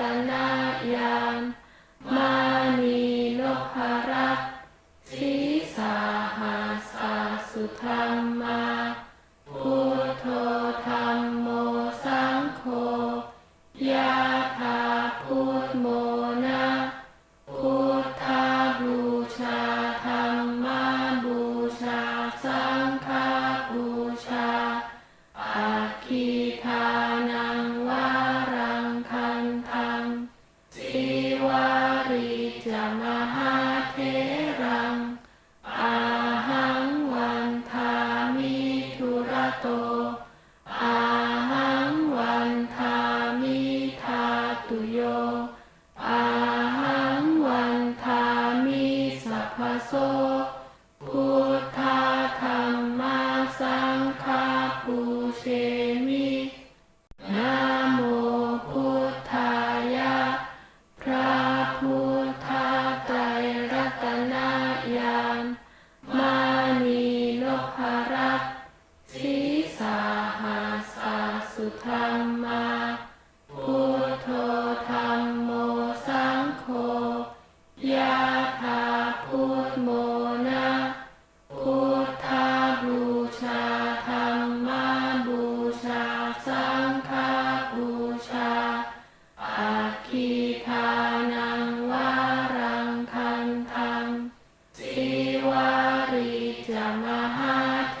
ตนายานมานีนพรัตศีสาหาสาสุธรรมา โตอาหังวันทามิธาตุโยอาหังวันทามิสัพพโส ธรมมาพุทโธธรรมโมสังโฆยะถาพุทโมนะพุทธาบูชาธรรมาบูชาสังฆาบูชาอาคีทานังวารังคันธังสิวาริจะมหาเท